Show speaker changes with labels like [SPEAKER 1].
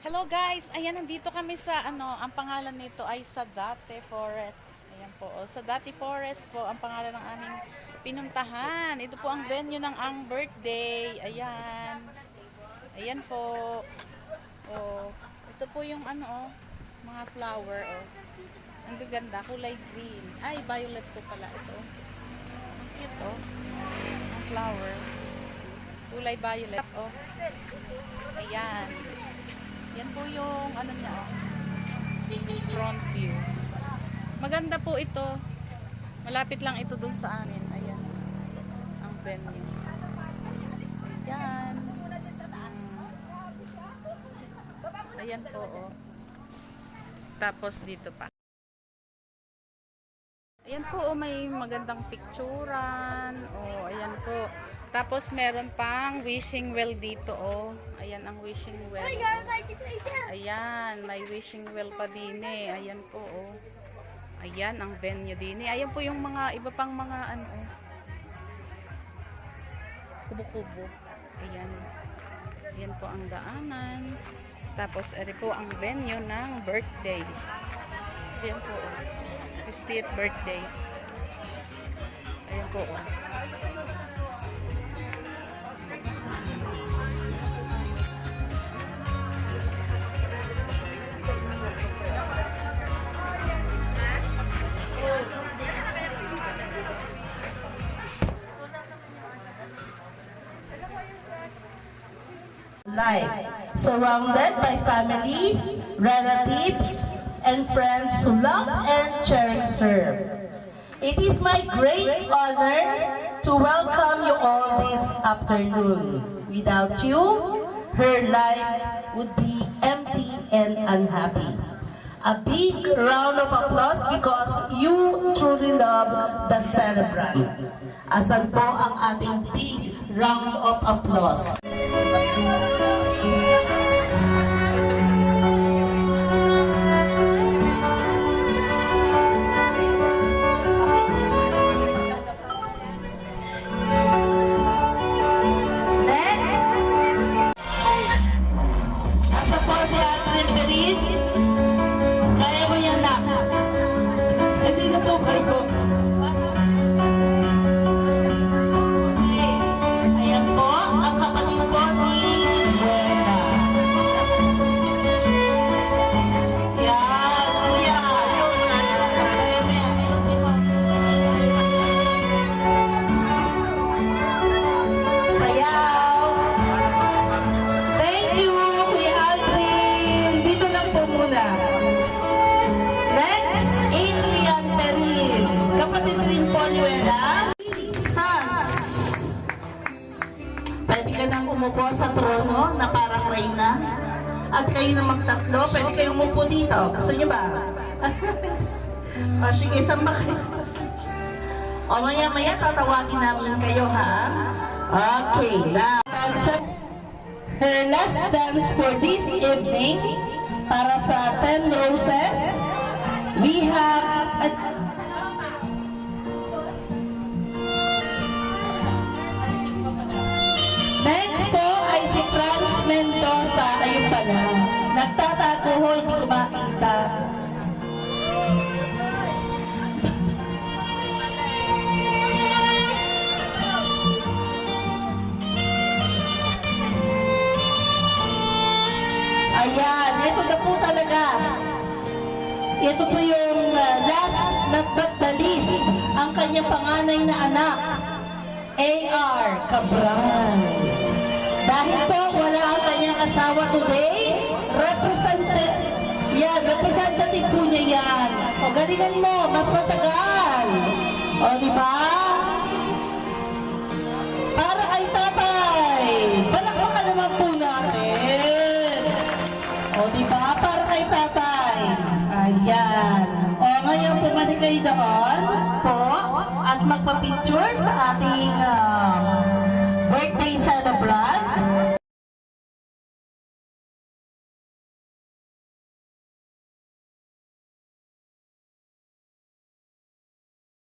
[SPEAKER 1] Hello guys, ayan nandito kami sa ano, ang pangalan nito ay Sadate Forest. Ayan po, oh, Sadate Forest po ang pangalan ng aming pinuntahan. Ito po ang venue ng ang birthday. Ayan. Ayan po. Oh, ito po yung ano oh, mga flower oh. Ang gaganda, kulay green. Ay, violet po pala ito. Ang cute oh. Ang flower. Kulay violet oh. Ayan. Yan po yung ano niya. Front view. Maganda po ito. Malapit lang ito dun sa amin. Ayan. Ang venue. Ayan. Mm. Ayan po oh. Tapos dito pa. Ayan po oh, may magandang picturan. Oh, ayan. Tapos meron pang wishing well dito oh. Ayan ang wishing well. oh. Ayan, may wishing well pa din eh. Ayan po oh. Ayan ang venue din eh. Ayan po yung mga iba pang mga ano oh. Kubo-kubo. Ayan. Ayan po ang daanan. Tapos eri po ang venue ng birthday. Ayan po oh. 50th birthday. Ayan po oh.
[SPEAKER 2] Life, surrounded by family, relatives, and friends who love and cherish her. It is my great honor to welcome you all this afternoon. Without you, her life would be empty and unhappy. A big round of applause because you truly love the celebrant. Asan po ang ating big round of applause? Eh, sino po umupo sa trono na parang reyna. At kayo na magtatlo, pwede kayong umupo dito. Gusto niyo ba? o sige, saan ba kayo? O maya-maya tatawagin namin kayo ha. Okay, now. Her last dance for this evening para sa 10 roses. We have Ito po yung uh, last not but the least, ang kanyang panganay na anak, A.R. Cabral. Dahil po wala ang kanyang asawa today, representative, yan, representative po niya yan. O galingan mo, mas matagal. O, di ba? Kayo doon po at magpa-picture sa ating ah,